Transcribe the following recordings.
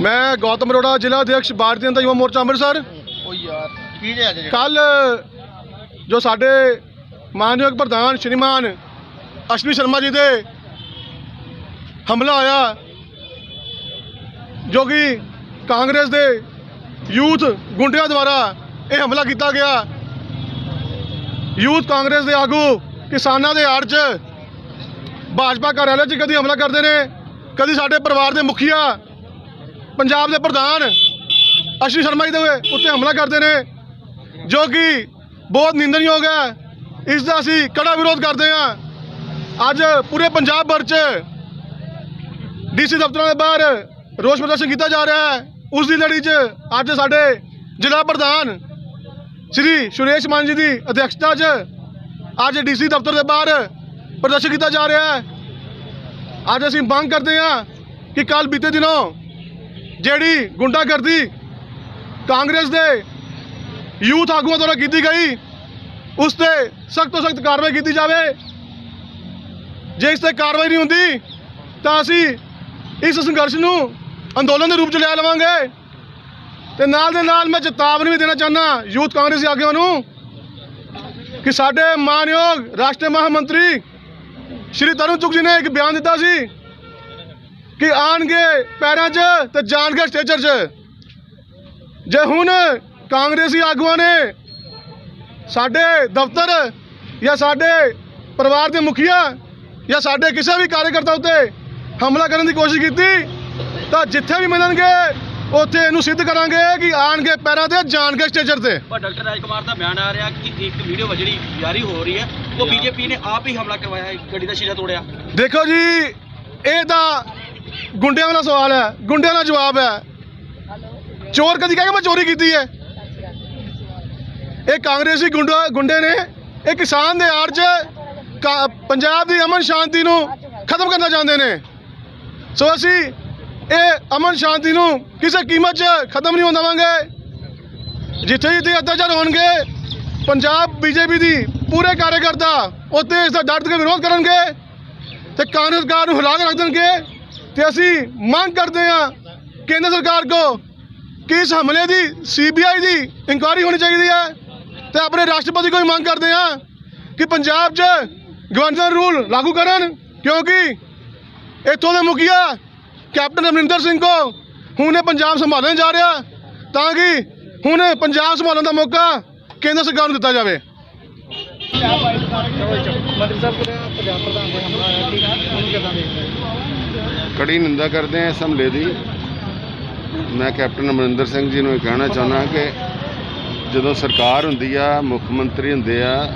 ਮੈਂ ਗੌਤਮ ਅਰੋੜਾ ਜ਼ਿਲ੍ਹਾ ਅਧਿਕਸ਼ ਭਾਰਤੀ ਜਨਤਾ ਯੁਵਾ ਮੋਰਚਾ ਅੰਮ੍ਰਿਤਸਰ ਓ ਯਾਰ ਕੀ ਜੇ ਅੱਜ? ਕੱਲ ਜੋ ਸਾਡੇ ਮਾਨਯੋਗ ਪ੍ਰਧਾਨ ਸ਼੍ਰੀਮਾਨ ਅਸ਼ਵਨੀ ਸ਼ਰਮਾ ਜੀ ਦੇ ਹਮਲਾ ਹੋਇਆ ਜੋ ਕਿ ਕਾਂਗਰਸ ਦੇ ਯੂਥ ਗੁੰਡਿਆਂ ਦੁਆਰਾ ਇਹ ਹਮਲਾ ਕੀਤਾ ਗਿਆ ਯੂਥ ਕਾਂਗਰਸ ਦੇ ਆਗੂ ਕਿਸਾਨਾਂ ਦੇ ਆੜ 'ਚ ਭਾਜਪਾ ਕਾਰਜਾਲੇ 'ਚ ਕਦੀ ਹਮਲਾ ਕਰਦੇ ਨੇ ਕਦੀ ਸਾਡੇ ਪਰਿਵਾਰ ਦੇ ਮੁਖੀਆ ਪੰਜਾਬ ਦੇ ਪ੍ਰਧਾਨ ਅਸ਼ਵਨੀ ਸ਼ਰਮਾ ਜੀ ਦੇ ਉੱਤੇ ਹਮਲਾ ਕਰਦੇ ਨੇ, ਜੋ ਕਿ ਬਹੁਤ ਨਿੰਦਣਯੋਗ ਹੈ। ਇਸ ਦਾ ਅਸੀਂ ਕੜਾ ਵਿਰੋਧ ਕਰਦੇ ਹਾਂ। ਅੱਜ ਪੂਰੇ ਪੰਜਾਬ ਭਰ 'ਚ ਡੀਸੀ ਦਫ਼ਤਰਾਂ ਦੇ ਬਾਹਰ ਰੋਸ ਪ੍ਰਦਰਸ਼ਨ ਕੀਤਾ ਜਾ ਰਿਹਾ ਹੈ। ਉਸ ਦੀ ਲੜੀ 'ਚ ਅੱਜ ਸਾਡੇ ਜ਼ਿਲ੍ਹਾ ਪ੍ਰਧਾਨ ਸ਼੍ਰੀ ਸੁਰੇਸ਼ ਮਾਨ ਜੀ ਦੀ ਅਧਿਕਸ਼ਤਾ 'ਚ ਅੱਜ ਡੀਸੀ ਦਫ਼ਤਰ ਦੇ ਬਾਹਰ ਪ੍ਰਦਰਸ਼ਨ ਕੀਤਾ ਜਾ ਰਿਹਾ ਹੈ। ਅੱਜ ਅਸੀਂ ਮੰਗ ਕਰਦੇ ਹਾਂ ਕਿ ਕੱਲ ਬੀਤੇ ਦਿਨੋਂ ਜਿਹੜੀ ਗੁੰਡਾਗਰਦੀ ਕਾਂਗਰਸ ਦੇ ਯੂਥ ਆਗੂਆਂ ਦੁਆਰਾ ਕੀਤੀ ਗਈ, ਉਸ ਤੇ ਸਖਤ ਤੋਂ ਸਖਤ ਕਾਰਵਾਈ ਕੀਤੀ ਜਾਵੇ। ਜੇ ਇਸ ਤੇ ਕਾਰਵਾਈ ਨਹੀਂ ਹੁੰਦੀ, ਤਾਂ ਅਸੀਂ ਇਸ ਸੰਘਰਸ਼ ਨੂੰ ਅੰਦੋਲਨ ਦੇ ਰੂਪ ਚ ਲੈ ਲਵਾਂਗੇ। ਤੇ ਨਾਲ ਦੇ ਨਾਲ ਮੈਂ ਚੇਤਾਵਨੀ ਵੀ ਦੇਣਾ ਚਾਹੁੰਦਾ ਯੂਥ ਕਾਂਗਰਸੀ ਆਗੂਆਂ ਨੂੰ ਕਿ ਸਾਡੇ ਮਾਨਯੋਗ ਰਾਸ਼ਟਰੀ ਮਹਾਮੰਤਰੀ ਸ਼੍ਰੀ ਤਰੁਣ ਚੁਗ ਜੀ ਨੇ ਇੱਕ ਬਿਆਨ ਦਿੱਤਾ ਸੀ ਕਿ ਆਣਗੇ ਪੈਰਾਂ 'ਚ ਤੇ ਜਾਣਗੇ ਸਟੇਜਰ 'ਚ। ਜੇ ਹੁਣ ਕਾਂਗਰਸੀ ਆਗੂਆਂ ਨੇ ਸਾਡੇ ਦਫ਼ਤਰ ਜਾਂ ਸਾਡੇ ਪਰਿਵਾਰ ਦੇ ਮੁਖੀਆ ਜਾਂ ਸਾਡੇ ਕਿਸੇ ਵੀ ਕਾਰਜਕਰਤਾ ਉੱਤੇ ਹਮਲਾ ਕਰਨ ਦੀ ਕੋਸ਼ਿਸ਼ ਕੀਤੀ ਤਾਂ ਜਿੱਥੇ ਵੀ ਮਿਲਣਗੇ ਉੱਥੇ ਇਹਨੂੰ ਸਿੱਧ ਕਰਾਂਗੇ ਕਿ ਆਣਗੇ ਪੈਰਾਂ ਤੇ ਜਾਣਗੇ ਸਟੇਜਰ ਤੇ। ਪਰ ਡਾਕਟਰ ਰਾਜਕੁਮਾਰ ਦਾ ਬਿਆਨ ਆ ਰਿਹਾ ਕਿ ਇੱਕ ਵੀਡੀਓ ਜਿਹੜੀ ਜਾਰੀ ਹੋ ਰਹੀ ਹੈ ਉਹ ਬੀਜੇਪੀ ਨੇ ਆਪ ਹੀ ਹਮਲਾ ਕਰਵਾਇਆ ਹੈ ਗੱਡੀ ਦਾ ਸ਼ੀਸ਼ਾ ਤੋੜਿਆ। ਦੇਖੋ ਜੀ ਇਹ ਤਾਂ ਗੁੰਡਿਆਂ ਦਾ ਸਵਾਲ ਹੈ, ਗੁੰਡਿਆਂ ਦਾ ਜਵਾਬ ਹੈ। ਚੋਰ ਕਦੀ ਕਹੇਗਾ ਮੈਂ ਚੋਰੀ ਕੀਤੀ ਹੈ? ਇਹ ਕਾਂਗਰਸੀ ਗੁੰਡਾ, ਗੁੰਡੇ ਨੇ, ਇਹ ਕਿਸਾਨ ਦੇ ਆੜ 'ਚ ਕਾ- ਪੰਜਾਬ ਦੀ ਅਮਨ ਸ਼ਾਂਤੀ ਨੂੰ ਖਤਮ ਕਰਨਾ ਚਾਹੁੰਦੇ ਨੇ। ਸੋ ਅਸੀਂ ਇਹ ਅਮਨ ਸ਼ਾਂਤੀ ਨੂੰ ਕਿਸੇ ਕੀਮਤ 'ਚ ਖਤਮ ਨਹੀਂ ਹੋਣ ਦੇਵਾਂਗੇ। ਜਿੱਥੇ ਜਿੱਥੇ ਅਤਿਆਚਾਰ ਹੋਣਗੇ, ਪੰਜਾਬ ਬੀਜੇਪੀ ਦੀ ਪੂਰੇ ਕਾਰਜਕਰਤਾ ਉੱਥੇ ਇਸ ਦਾ ਡਟ ਕੇ ਵਿਰੋਧ ਕਰਨਗੇ ਤੇ ਕਾਂਗਰਸ ਸਰਕਾਰ ਨੂੰ ਹਿਲਾ ਕੇ ਰੱਖ ਦੇਣਗੇ। ਤੇ ਅਸੀਂ ਮੰਗ ਕਰਦੇ ਹਾਂ ਕੇਂਦਰ ਸਰਕਾਰ ਕੋ ਕਿ ਇਸ ਹਮਲੇ ਦੀ ਸੀਬੀਆਈ ਦੀ ਇਨਕੁਆਇਰੀ ਹੋਣੀ ਚਾਹੀਦੀ ਹੈ ਤੇ ਆਪਣੇ ਰਾਸ਼ਟਰਪਤੀ ਕੋਲ ਮੰਗ ਕਰਦੇ ਹਾਂ ਕਿ ਪੰਜਾਬ 'ਚ ਗਵਰਨਰ ਰੂਲ ਲਾਗੂ ਕਰਨ, ਕਿਉਂਕਿ ਇੱਥੋਂ ਦੇ ਮੁਖੀਆ ਕੈਪਟਨ ਅਮਰਿੰਦਰ ਸਿੰਘ ਕੋ ਹੁਣ ਇਹ ਪੰਜਾਬ ਸੰਭਾਲਣ ਜਾ ਰਿਹਾ ਤਾਂ ਕਿ ਹੁਣ ਪੰਜਾਬ ਸੰਭਾਲਣ ਦਾ ਮੌਕਾ ਕੇਂਦਰ ਸਰਕਾਰ ਨੂੰ ਦਿੱਤਾ ਜਾਵੇ। ਮੰਤਰੀ ਸਾਹਿਬ ਪੰਜਾਬ ਪ੍ਰਧਾਨ ਦੇ ਹਮਲਾ ਆਇਆ ਕਿ ਉਹਨੂੰ ਕਿਦਾਂ ਦੇਖਦੇ ਹੋ? ਕੜੀ ਨਿੰਦਾ ਕਰਦੇ ਹਾਂ ਇਸ ਹਮਲੇ ਦੀ। ਮੈਂ ਕੈਪਟਨ ਅਮਰਿੰਦਰ ਸਿੰਘ ਜੀ ਨੂੰ ਇਹ ਕਹਿਣਾ ਚਾਹੁੰਦਾ ਕਿ ਜਦੋਂ ਸਰਕਾਰ ਹੁੰਦੀ ਆ, ਮੁੱਖ ਮੰਤਰੀ ਹੁੰਦੇ ਆ,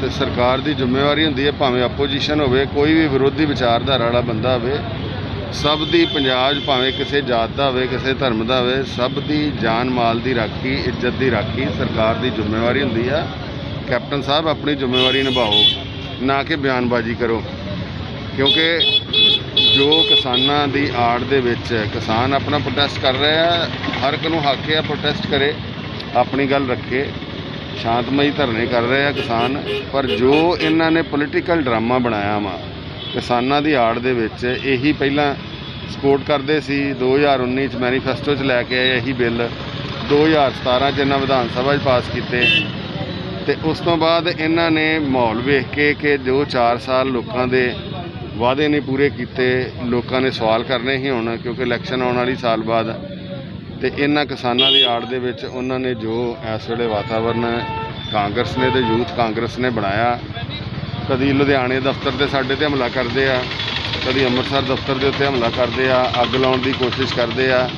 ਤੇ ਸਰਕਾਰ ਦੀ ਜ਼ਿੰਮੇਵਾਰੀ ਹੁੰਦੀ ਹੈ ਭਾਵੇਂ ਆਪੋਜੀਸ਼ਨ ਹੋਵੇ, ਕੋਈ ਵੀ ਵਿਰੋਧੀ ਵਿਚਾਰਧਾਰਾ ਵਾਲਾ ਬੰਦਾ ਹੋਵੇ, ਸਭ ਦੀ ਪੰਜਾਬ ਭਾਵੇਂ ਕਿਸੇ ਜਾਤ ਦਾ ਹੋਵੇ, ਕਿਸੇ ਧਰਮ ਦਾ ਹੋਵੇ, ਸਭ ਦੀ ਜਾਨ ਮਾਲ ਦੀ ਰਾਖੀ, ਇੱਜ਼ਤ ਦੀ ਰਾਖੀ ਸਰਕਾਰ ਦੀ ਜ਼ਿੰਮੇਵਾਰੀ ਹੁੰਦੀ ਆ। ਕੈਪਟਨ ਸਾਹਿਬ, ਆਪਣੀ ਜ਼ਿੰਮੇਵਾਰੀ ਨਿਭਾਓ, ਨਾ ਕਿ ਬਿਆਨਬਾਜ਼ੀ ਕਰੋ। ਕਿਉਂਕਿ ਜੋ ਕਿਸਾਨਾਂ ਦੀ ਆੜ ਦੇ ਵਿੱਚ ਕਿਸਾਨ ਆਪਣਾ ਪ੍ਰੋਟੈਸਟ ਕਰ ਰਿਹਾ ਆ ਹਰ ਇੱਕ ਨੂੰ ਹੱਕ ਹੈ ਪ੍ਰੋਟੈਸਟ ਕਰੇ, ਆਪਣੀ ਗੱਲ ਰੱਖੇ, ਸ਼ਾਂਤਮਈ ਧਰਨੇ ਕਰ ਰਹੇ ਆ ਕਿਸਾਨ, ਪਰ ਜੋ ਇਹਨਾਂ ਨੇ ਪੋਲੀਟੀਕਲ ਡਰਾਮਾ ਬਣਾਇਆ ਵਾ, ਕਿਸਾਨਾਂ ਦੀ ਆੜ ਦੇ ਵਿੱਚ, ਇਹੀ ਪਹਿਲਾਂ ਸਪੋਰਟ ਕਰਦੇ ਸੀ 2019 ਚ ਮੈਨੀਫੈਸਟੋ ਚ ਲੈ ਕੇ ਆਏ ਇਹੀ ਬਿੱਲ 2017 ਚ ਇਹਨਾਂ ਵਿਧਾਨ ਸਭਾ 'ਚ ਪਾਸ ਕੀਤੇ, ਤੇ ਉਸ ਤੋਂ ਬਾਅਦ ਇਹਨਾਂ ਨੇ ਮਾਹੌਲ ਵੇਖ ਕੇ ਕਿ ਜੋ 4 ਸਾਲ ਲੋਕਾਂ ਦੇ ਵਾਅਦੇ ਨਹੀਂ ਪੂਰੇ ਕੀਤੇ, ਲੋਕਾਂ ਨੇ ਸਵਾਲ ਕਰਨੇ ਹੀ ਹੁਣ, ਕਿਉਂਕਿ ਇਲੈਕਸ਼ਨ ਆਉਣ ਵਾਲੀ ਸਾਲ ਬਾਅਦ ਤੇ ਇਹਨਾਂ ਕਿਸਾਨਾਂ ਦੀ ਆੜ ਦੇ ਵਿੱਚ ਉਹਨਾਂ ਨੇ ਜੋ ਇਸ ਵੇਲੇ ਵਾਤਾਵਰਨ ਕਾਂਗਰਸ ਨੇ ਤੇ ਯੂਥ ਕਾਂਗਰਸ ਨੇ ਬਣਾਇਆ, ਕਦੀ ਲੁਧਿਆਣੇ ਦਫ਼ਤਰ ਤੇ ਸਾਡੇ ਤੇ ਹਮਲਾ ਕਰਦੇ ਆ, ਕਦੀ ਅੰਮ੍ਰਿਤਸਰ ਦਫ਼ਤਰ ਦੇ ਉੱਤੇ ਹਮਲਾ ਕਰਦੇ ਆ, ਅੱਗ ਲਾਉਣ ਦੀ ਕੋਸ਼ਿਸ਼ ਕਰਦੇ ਆ।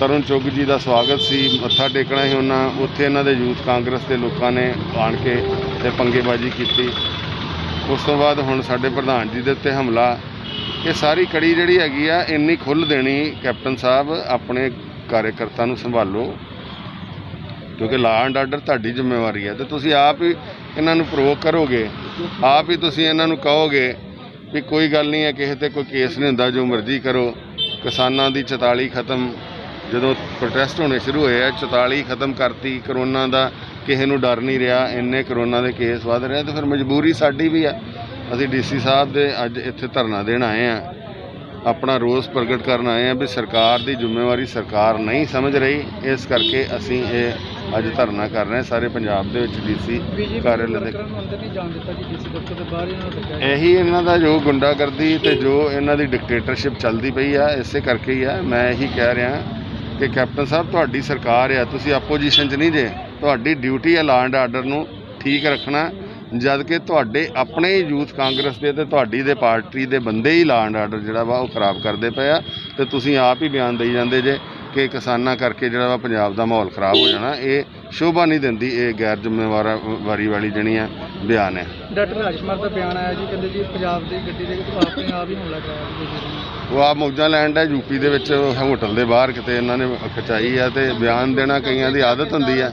ਤਰੁਣ ਚੁੱਗ ਜੀ ਦਾ ਸਵਾਗਤ ਸੀ, ਮੱਥਾ ਟੇਕਣਾ ਹੀ ਉਹਨਾਂ, ਉੱਥੇ ਇਹਨਾਂ ਦੇ ਯੂਥ ਕਾਂਗਰਸ ਦੇ ਲੋਕਾਂ ਨੇ ਆਣ ਕੇ ਤੇ ਪੰਗੇਬਾਜ਼ੀ ਕੀਤੀ। ਉਸ ਤੋਂ ਬਾਅਦ ਹੁਣ ਸਾਡੇ ਪ੍ਰਧਾਨ ਜੀ ਦੇ ਉੱਤੇ ਹਮਲਾ। ਇਹ ਸਾਰੀ ਕੜੀ ਜਿਹੜੀ ਹੈਗੀ ਆ, ਇੰਨੀ ਖੁੱਲ੍ਹ ਦੇਣੀ ਕੈਪਟਨ ਸਾਹਿਬ, ਆਪਣੇ ਕਾਰਜਕਰਤਾ ਨੂੰ ਸੰਭਾਲੋ। ਕਿਉਂਕਿ ਲਾਅ ਐਂਡ ਆਰਡਰ ਤੁਹਾਡੀ ਜ਼ਿੰਮੇਵਾਰੀ ਹੈ ਤੇ ਤੁਸੀਂ ਆਪ ਹੀ ਇਹਨਾਂ ਨੂੰ ਪ੍ਰੋਵੋਕ ਕਰੋਗੇ, ਆਪ ਹੀ ਤੁਸੀਂ ਇਹਨਾਂ ਨੂੰ ਕਹੋਗੇ ਵੀ ਕੋਈ ਗੱਲ ਨਹੀਂ ਹੈ, ਕਿਸੇ ਤੇ ਕੋਈ ਕੇਸ ਨਹੀਂ ਹੁੰਦਾ, ਜੋ ਮਰਜ਼ੀ ਕਰੋ। ਕਿਸਾਨਾਂ ਦੀ 44 ਖਤਮ। ਜਦੋਂ ਪ੍ਰੋਟੈਸਟ ਹੋਣੇ ਸ਼ੁਰੂ ਹੋਏ ਆ 44 ਖਤਮ ਕਰਤੀ ਕਰੋਨਾ ਦਾ ਕਿਸੇ ਨੂੰ ਡਰ ਨਹੀਂ ਰਿਹਾ ਇੰਨੇ ਕਰੋਨਾ ਦੇ ਕੇਸ ਵੱਧ ਰਹੇ ਤੇ ਫਿਰ ਮਜਬੂਰੀ ਸਾਡੀ ਵੀ ਆ। ਅਸੀਂ ਡੀਸੀ ਸਾਹਿਬ ਦੇ ਅੱਜ ਇੱਥੇ ਧਰਨਾ ਦੇਣ ਆਏ ਆ। ਆਪਣਾ ਰੋਸ ਪ੍ਰਗਟ ਕਰਨ ਆਏ ਹਾਂ ਵੀ ਸਰਕਾਰ ਦੀ ਜ਼ਿੰਮੇਵਾਰੀ ਸਰਕਾਰ ਨਹੀਂ ਸਮਝ ਰਹੀ। ਇਸ ਕਰਕੇ ਅਸੀਂ ਇਹ ਅੱਜ ਧਰਨਾ ਕਰ ਰਹੇ ਸਾਰੇ ਪੰਜਾਬ ਦੇ ਵਿੱਚ ਡੀਸੀ ਕਾਰਜਾਲय ਦੇ ਇਹੀ ਇਹਨਾਂ ਦਾ ਜੋ ਗੁੰਡਾਗਰਦੀ ਤੇ ਜੋ ਇਹਨਾਂ ਦੀ ਡਿਕਟੇਟਰਸ਼ਿਪ ਚੱਲਦੀ ਪਈ ਆ ਇਸੇ ਕਰਕੇ ਹੀ ਆ। ਮੈਂ ਇਹੀ ਕਹਿ ਰਿਹਾ ਕਿ ਕੈਪਟਨ ਸਾਹਿਬ, ਤੁਹਾਡੀ ਸਰਕਾਰ ਆ, ਤੁਸੀਂ ਆਪੋਜੀਸ਼ਨ 'ਚ ਨਹੀਂ ਜੇ। ਤੁਹਾਡੀ ਡਿਊਟੀ ਹੈ ਲਾਅ ਐਂਡ ਆਰਡਰ ਨੂੰ ਠੀਕ ਰੱਖਣਾ ਜਦ ਕਿ ਤੁਹਾਡੇ ਆਪਣੇ ਹੀ ਯੂਥ ਕਾਂਗਰਸ ਦੇ ਤੇ ਤੁਹਾਡੀ ਦੇ ਪਾਰਟੀ ਦੇ ਬੰਦੇ ਹੀ ਲਾਅ ਐਂਡ ਆਰਡਰ ਜਿਹੜਾ ਵਾ ਉਹ ਖਰਾਬ ਕਰਦੇ ਪਏ ਆ, ਤੇ ਤੁਸੀਂ ਆਪ ਹੀ ਬਿਆਨ ਦੇਈ ਜਾਂਦੇ ਜੇ। ਕਿ ਕਿਸਾਨਾਂ ਕਰਕੇ ਜਿਹੜਾ ਵਾ ਪੰਜਾਬ ਦਾ ਮਾਹੌਲ ਖਰਾਬ ਹੋ ਜਾਣਾ ਇਹ ਸ਼ੋਭਾ ਨਹੀਂ ਦਿੰਦੀ ਇਹ ਗੈਰ ਜ਼ਿੰਮੇਵਾਰ ਵਾਰੀ ਵਾਲੀ ਜਿਹੜੀ ਆ ਬਿਆਨ ਹੈ ਡਾਕਟਰ ਰਾਜਕੁਮਾਰ ਦਾ ਬਿਆਨ ਆਇਆ ਜੀ ਕਹਿੰਦੇ ਜੀ ਪੰਜਾਬ ਦੀ ਗੱਡੀ ਦੇ ਵਿੱਚ ਆਪਣੇ ਆਪ ਹੀ ਹਮਲਾ ਕਰਾਇਆ ਉਹ ਆ ਮੌਜਾਂ ਲੈਂਡ ਹੈ ਯੂਪੀ ਦੇ ਵਿੱਚ ਹੋਟਲ ਦੇ ਬਾਹਰ ਕਿਤੇ ਇਹਨਾਂ ਨੇ ਖਚਾਈ ਆ ਤੇ ਬਿਆਨ ਦੇਣਾ ਕਈਆਂ ਦੀ ਆਦਤ ਹੁੰਦੀ ਆ।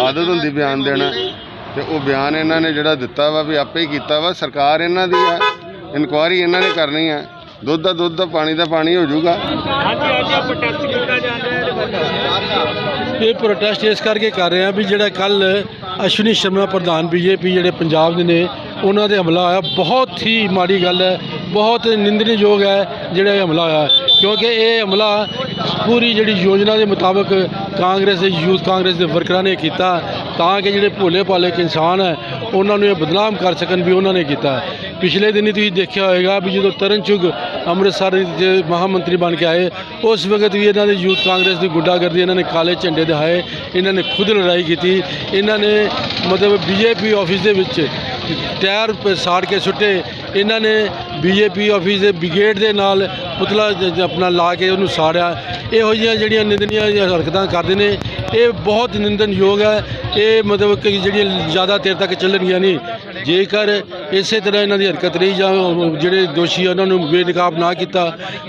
ਆਦਤ ਹੁੰਦੀ ਬਿਆਨ ਦੇਣਾ। ਤੇ ਉਹ ਬਿਆਨ ਇਹਨਾਂ ਨੇ ਜਿਹੜਾ ਦਿੱਤਾ ਵਾ ਵੀ ਆਪੇ ਹੀ ਕੀਤਾ ਵਾ ਸਰਕਾਰ ਇਹਨਾਂ ਦੀ ਆ ਇਨਕੁਆਇਰੀ ਇਹਨਾਂ ਨੇ ਕਰਨੀ ਆ। ਦੁੱਧ ਦਾ ਦੁੱਧ ਦਾ ਪਾਣੀ ਦਾ ਪਾਣੀ ਹੋ ਜਾਊਗਾ। ਇਹ ਪ੍ਰੋਟੈਸਟ ਇਸ ਕਰਕੇ ਕਰ ਰਹੇ ਆ ਵੀ ਜਿਹੜਾ ਕੱਲ ਅਸ਼ਵਨੀ ਸ਼ਰਮਾ ਪ੍ਰਧਾਨ ਬੀਜੇਪੀ ਜਿਹੜੇ ਪੰਜਾਬ ਦੇ ਨੇ, ਉਹਨਾਂ ਦੇ ਹਮਲਾ ਹੋਇਆ। ਬਹੁਤ ਹੀ ਮਾੜੀ ਗੱਲ ਹੈ, ਬਹੁਤ ਨਿੰਦਣਯੋਗ ਹੈ ਜਿਹੜਾ ਇਹ ਹਮਲਾ ਹੋਇਆ। ਕਿਉਂਕਿ ਇਹ ਹਮਲਾ ਪੂਰੀ ਜਿਹੜੀ ਯੋਜਨਾ ਦੇ ਮੁਤਾਬਕ ਕਾਂਗਰਸ ਦੇ ਯੂਥ ਕਾਂਗਰਸ ਦੇ ਵਰਕਰਾਂ ਨੇ ਕੀਤਾ ਤਾਂ ਕਿ ਜਿਹੜੇ ਭੋਲੇ ਭਾਲੇ ਇਨਸਾਨ ਹੈ, ਉਹਨਾਂ ਨੂੰ ਇਹ ਬਦਨਾਮ ਕਰ ਸਕਣ ਵੀ ਉਹਨਾਂ ਨੇ ਕੀਤਾ। ਪਿਛਲੇ ਦਿਨੀ ਤੁਸੀਂ ਦੇਖਿਆ ਹੋਵੇਗਾ ਵੀ ਜਦੋਂ ਤਰਨ ਚੁਗ ਅੰਮ੍ਰਿਤਸਰ ਦੇ ਮਹਾਮੰਤਰੀ ਬਣ ਕੇ ਆਏ, ਉਸ ਵਕਤ ਵੀ ਇਹਨਾਂ ਦੇ ਯੂਥ ਕਾਂਗਰਸ ਦੀ ਗੁੱਡਾਗਰਦੀ, ਇਹਨਾਂ ਨੇ ਕਾਲੇ ਝੰਡੇ ਦਿਹਾਏ ਇਹਨਾਂ ਨੇ ਖੁਦ ਲੜਾਈ ਕੀਤੀ। ਇਹਨਾਂ ਨੇ ਮਤਲਬ ਬੀਜੇਪੀ ਆਫਿਸ ਦੇ ਵਿੱਚ ਟਾਇਰ ਸਾੜ ਕੇ ਸੁੱਟੇ। ਇਹਨਾਂ ਨੇ ਬੀਜੇਪੀ ਆਫਿਸ ਦੇ ਬ੍ਰਿਗੇਡ ਦੇ ਨਾਲ ਪੁਤਲਾ ਜ- ਜ- ਆਪਣਾ ਲਾ ਕੇ ਉਹਨੂੰ ਸਾੜਿਆ। ਇਹੋ ਜਿਹੀਆਂ ਜਿਹੜੀਆਂ ਨਿੰਦਨੀਆਂ ਹਰਕਤਾਂ ਕਰਦੇ ਨੇ ਇਹ ਬਹੁਤ ਨਿੰਦਨਯੋਗ ਹੈ। ਇਹ ਮਤਲਬ ਕਿ ਜਿਹੜੀਆਂ ਜ਼ਿਆਦਾ ਦੇਰ ਤੱਕ ਚੱਲਣਗੀਆਂ ਨਹੀਂ, ਜੇਕਰ ਇਸੇ ਤਰ੍ਹਾਂ ਇਹਨਾਂ ਦੀ ਹਰਕਤ ਰਹੀ ਜਾਂ ਜਿਹੜੇ ਦੋਸ਼ੀ ਆ, ਉਹਨਾਂ ਨੂੰ ਬੇਨਕਾਬ ਨਾ ਕੀਤਾ,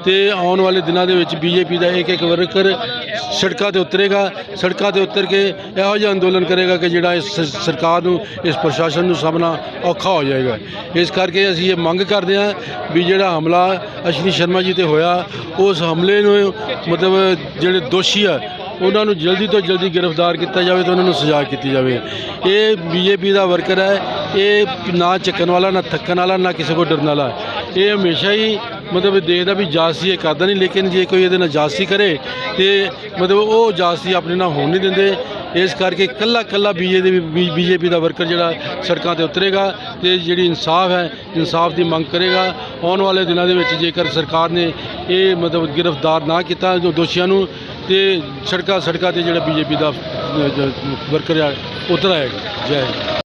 ਤੇ ਆਉਣ ਵਾਲੇ ਦਿਨਾਂ ਦੇ ਵਿੱਚ ਬੀਜੇਪੀ ਦਾ ਇੱਕ ਇੱਕ ਵਰਕਰ ਸੜਕਾਂ ਤੇ ਉਤਰੇਗਾ। ਸੜਕਾਂ ਤੇ ਉਤਰ ਕੇ ਇਹੋ ਜਿਹਾ ਅੰਦੋਲਨ ਕਰੇਗਾ ਕਿ ਜਿਹੜਾ ਇਸ ਸਰਕਾਰ ਨੂੰ, ਇਸ ਪ੍ਰਸ਼ਾਸਨ ਨੂੰ ਸਾਹਮਣਾ ਔਖਾ ਹੋ ਜਾਏਗਾ। ਇਸ ਕਰਕੇ ਅਸੀਂ ਇਹ ਮੰਗ ਕਰਦੇ ਹਾਂ ਵੀ ਜਿਹੜਾ ਹਮਲਾ ਅਸ਼ਵਨੀ ਸ਼ਰਮਾ ਜੀ ਤੇ ਹੋਇਆ, ਉਸ ਹਮਲੇ ਨੂੰ ਮਤਲਬ ਜਿਹੜੇ ਦੋਸ਼ੀ ਆ ਉਹਨਾਂ ਨੂੰ ਜਲਦੀ ਤੋਂ ਜਲਦੀ ਗ੍ਰਿਫਤਾਰ ਕੀਤਾ ਜਾਵੇ ਤੇ ਉਹਨਾਂ ਨੂੰ ਸਜ਼ਾ ਕੀਤੀ ਜਾਵੇ। ਇਹ ਬੀਜੇਪੀ ਦਾ ਵਰਕਰ ਹੈ। ਇਹ ਨਾ ਚੱਕਣ ਵਾਲਾ ਨਾ ਥੱਕਣ ਵਾਲਾ ਨਾ ਕਿਸੇ ਕੋ ਡਰਨ ਵਾਲਾ। ਇਹ ਹਮੇਸ਼ਾ ਹੀ ਮਤਲਬ ਦੇਖਦਾ ਵੀ ਜਾਸਤੀ ਇਹ ਕਰਦਾ ਨਹੀਂ ਲੇਕਿਨ ਜੇ ਕੋਈ ਇਹਦੇ ਨਾਲ ਜਾਸਤੀ ਕਰੇ ਤੇ ਮਤਲਬ ਉਹ ਜਾਸਤੀ ਆਪਣੇ ਨਾਲ ਹੋਣ ਨਹੀਂ ਦਿੰਦੇ। ਇਸ ਕਰਕੇ ਕੱਲਾ ਕੱਲਾ ਬੀਜੇਪੀ ਬੀਜੇਪੀ ਦਾ ਵਰਕਰ ਜਿਹੜਾ ਸੜਕਾਂ ਤੇ ਉਤਰੇਗਾ ਤੇ ਜਿਹੜੀ ਇਨਸਾਫ ਹੈ ਇਨਸਾਫ ਦੀ ਮੰਗ ਕਰੇਗਾ। ਆਉਣ ਵਾਲੇ ਦਿਨਾਂ ਦੇ ਵਿੱਚ ਜੇਕਰ ਸਰਕਾਰ ਨੇ ਇਹ ਮਤਲਬ ਗ੍ਰਿਫਤਾਰ ਨਾ ਕੀਤਾ ਜੋ ਦੋਸ਼ੀਆਂ ਨੂੰ ਤੇ ਸੜਕਾਂ ਸੜਕਾਂ ਤੇ ਜਿਹੜਾ ਬੀਜੇਪੀ ਦਾ ਅ, ਜ- ਵਰਕਰ ਆ ਉਤਰ ਆਏਗਾ ਜੈ ਹਿੰਦ।